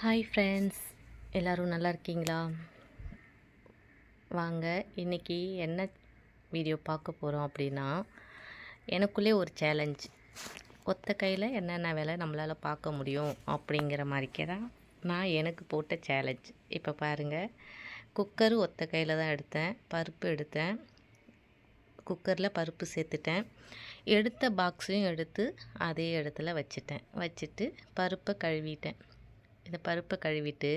Hi friends எல்லோரும் நல்லா இருக்கீங்களா? வாங்க இன்றைக்கி என்ன வீடியோ பார்க்க போகிறோம் அப்படின்னா எனக்குள்ளே ஒரு சேலஞ்ச் ஒத்த கையில் என்னென்ன வேலை நம்மளால் பார்க்க முடியும் அப்படிங்கிற மாதிரிக்கே தான் நான் எனக்கு போட்ட சேலஞ்ச் இப்போ பாருங்கள் குக்கர் ஒத்த கையில் தான் எடுத்தேன் பருப்பு எடுத்தேன் குக்கரில் பருப்பு சேர்த்துட்டேன். எடுத்த பாக்ஸையும் எடுத்து அதே இடத்துல வச்சுட்டேன். வச்சுட்டு பருப்பை கழுவிட்டேன். இந்த பருப்பை கழுவிட்டு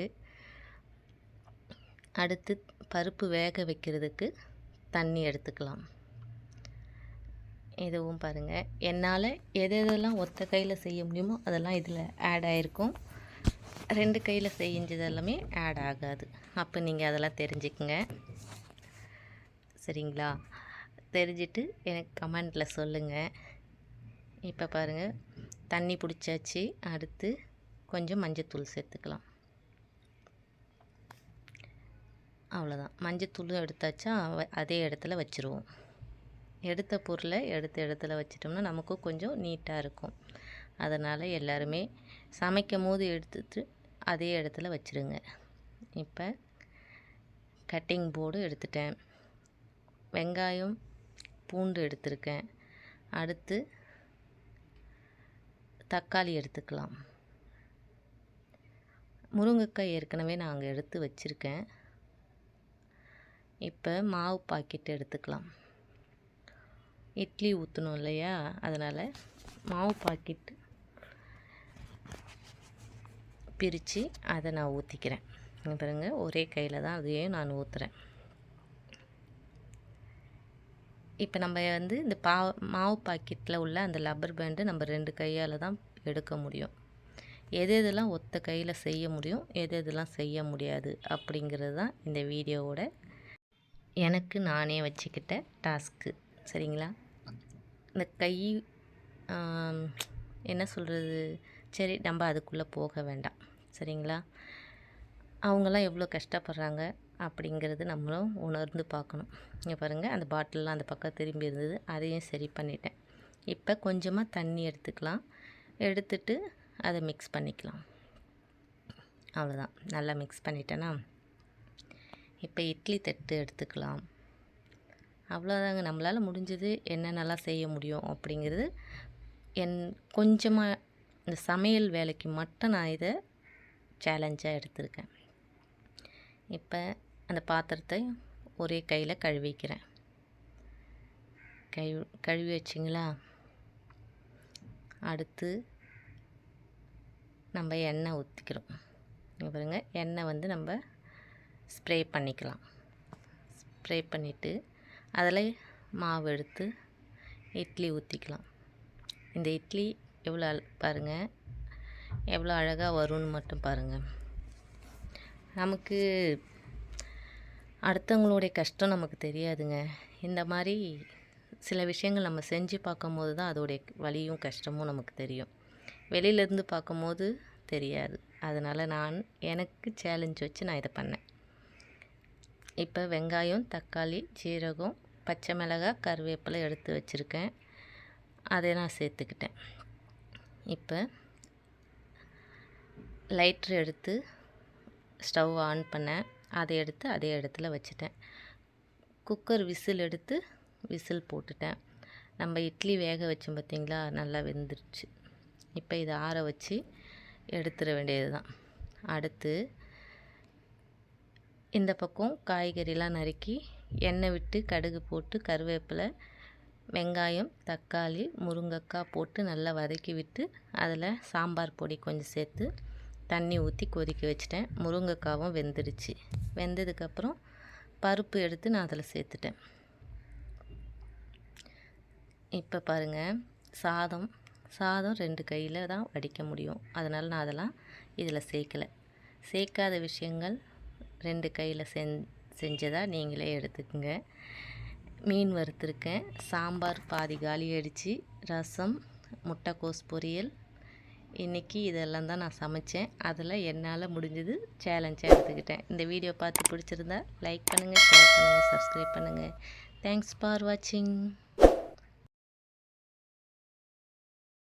அடுத்து பருப்பு வேக வைக்கிறதுக்கு தண்ணி எடுத்துக்கலாம். இதுவும் பாருங்கள் என்னால் எது எதெல்லாம் ஒத்த கையில் செய்ய முடியுமோ அதெல்லாம் இதில் ஆட் ஆகிருக்கும் ரெண்டு கையில் செஞ்சது எல்லாமே ஆட் ஆகாது. அப்போ நீங்கள் அதெல்லாம் தெரிஞ்சுக்குங்க. சரிங்களா? தெரிஞ்சிட்டு எனக்கு கமெண்டில் சொல்லுங்கள் இப்போ பாருங்கள் தண்ணி பிடிச்சாச்சு. அடுத்து கொஞ்சம் மஞ்சத்தூள் சேர்த்துக்கலாம். அவ்வளோதான் மஞ்சத்தூள் எடுத்தாச்சா அதே இடத்துல வச்சுருவோம். எடுத்த பொருளை எடுத்த இடத்துல வச்சிட்டோம்னா நமக்கும் கொஞ்சம் நீட்டாக இருக்கும். அதனால் எல்லாருமே சமைக்கும் போது எடுத்துட்டு அதே இடத்துல வச்சுருங்க. இப்போ கட்டிங் போர்டு எடுத்துட்டேன். வெங்காயம் பூண்டு எடுத்திருக்கேன். அடுத்து தக்காளி எடுத்துக்கலாம். முருங்கைக்காய் ஏற்கனவே நான் அங்கே எடுத்து வச்சுருக்கேன். இப்போ மாவு பாக்கெட் எடுத்துக்கலாம். இட்லி ஊற்றணும் இல்லையா? அதனால் மாவு பாக்கெட் பிரித்து அதை நான் ஊற்றிக்கிறேன் பாருங்க ஒரே கையில் தான் அதையும் நான் ஊற்றுறேன் இப்போ நம்ம வந்து இந்த பா மாவு பாக்கெட்டில் உள்ள அந்த லப்பர் பேண்டு நம்ம ரெண்டு கையால் தான் எடுக்க முடியும். எது எதெல்லாம் ஒத்த கையில் செய்ய முடியும் எது எதெல்லாம் செய்ய முடியாது அப்படிங்கிறது தான் இந்த வீடியோவோட எனக்கு நானே வச்சுக்கிட்ட டாஸ்க்கு. சரிங்களா? இந்த கை என்ன சொல்கிறது சரி நம்ம அதுக்குள்ளே போக வேண்டாம். சரிங்களா? அவங்களாம் எவ்வளோ கஷ்டப்படுறாங்க அப்படிங்கிறது நம்மளும் உணர்ந்து பார்க்கணும். இங்கே பாருங்கள் அந்த பாட்டிலெலாம் அந்த பக்கம் திரும்பி இருந்தது அதையும் சரி பண்ணிட்டேன். இப்போ கொஞ்சமாக தண்ணி எடுத்துக்கலாம். எடுத்துட்டு அதை மிக்ஸ் பண்ணிக்கலாம். அவ்வளோதான் நல்லா மிக்ஸ் பண்ணிட்டேன்னா இப்போ இட்லி தட்டு எடுத்துக்கலாம். அவ்வளோதாங்க நம்மளால் முடிஞ்சது என்னென்னலாம் செய்ய முடியும் அப்படிங்கிறது என் கொஞ்சமாக இந்த சமையல் வேலைக்கு மட்டும் நான் இதை சேலஞ்சாக எடுத்திருக்கேன். இப்போ அந்த பாத்திரத்தை ஒரே கையில் கழுவிக்கிறேன் கழுவி கழுவி வச்சிங்களா? அடுத்து நம்ம எண்ணெய் ஊற்றிக்கிறோம் இங்கே எண்ணெய் வந்து நம்ம ஸ்ப்ரே பண்ணிக்கலாம். ஸ்ப்ரே பண்ணிவிட்டு அதில் மாவு எடுத்து இட்லி ஊற்றிக்கலாம் இந்த இட்லி எவ்வளோ பாருங்கள் எவ்வளோ அழகாக வரும்னு மட்டும் பாருங்கள் நமக்கு அடுத்தவங்களுடைய கஷ்டம் நமக்கு தெரியாதுங்க. இந்த மாதிரி சில விஷயங்கள் நம்ம செஞ்சு பார்க்கும்போது தான் அதோடைய வலியும் கஷ்டமும் நமக்கு தெரியும். வெளியிலேருந்து பார்க்கும்போது தெரியாது. அதனால் நான் எனக்கு சேலஞ்ச் வச்சு நான் இதை பண்ணேன். இப்போ வெங்காயம் தக்காளி சீரகம் பச்சை மிளகாய் கருவேப்பிலை எடுத்து வச்சுருக்கேன். அதை நான் சேர்த்துக்கிட்டேன். இப்போ லைட்ரு எடுத்து ஸ்டவ் ஆன் பண்ணேன். அதை எடுத்து அதே இடத்துல வச்சுட்டேன். குக்கர் விசில் எடுத்து விசில் போட்டுட்டேன். நம்ம இட்லி வேக வச்சோம் பார்த்திங்களா? நல்லா வெந்துருச்சு. இப்போ இதை ஆற வச்சு எடுத்துட வேண்டியது தான் அடுத்து இந்த பக்கம் காய்கறிலாம் நறுக்கி எண்ணெய் விட்டு கடுகு போட்டு கருவேப்பிலை வெங்காயம் தக்காளி முருங்கைக்காய் போட்டு நல்லா வதக்கி விட்டு அதில் சாம்பார் பொடி கொஞ்சம் சேர்த்து தண்ணி ஊற்றி கொதிக்க வச்சிட்டேன். முருங்கைக்காவும் வெந்துடுச்சு. வெந்ததுக்கப்புறம் பருப்பு எடுத்து நான் அதில் சேர்த்துட்டேன். இப்போ பாருங்கள் சாதம் சாதம் ரெண்டு கையில் தான் வடிக்க முடியும். அதனால் நான் அதெல்லாம் இதில் சேர்க்கலை. சேர்க்காத விஷயங்கள் ரெண்டு கையில் செஞ் செஞ்சதாக நீங்களே எடுத்துக்கோங்க. மீன் வறுத்துருக்கேன். சாம்பார் பாதி காலி அடித்து ரசம் முட்டைக்கோஸ் பொரியல். இன்றைக்கி இதெல்லாம் தான் நான் சமைத்தேன் அதில் என்னால் முடிஞ்சது சேலஞ்சாக எடுத்துக்கிட்டேன். இந்த வீடியோ பார்த்து பிடிச்சிருந்தா லைக் பண்ணுங்கள் ஷேர் பண்ணுங்கள் சப்ஸ்கிரைப் பண்ணுங்கள் தேங்க்ஸ் ஃபார் வாட்சிங்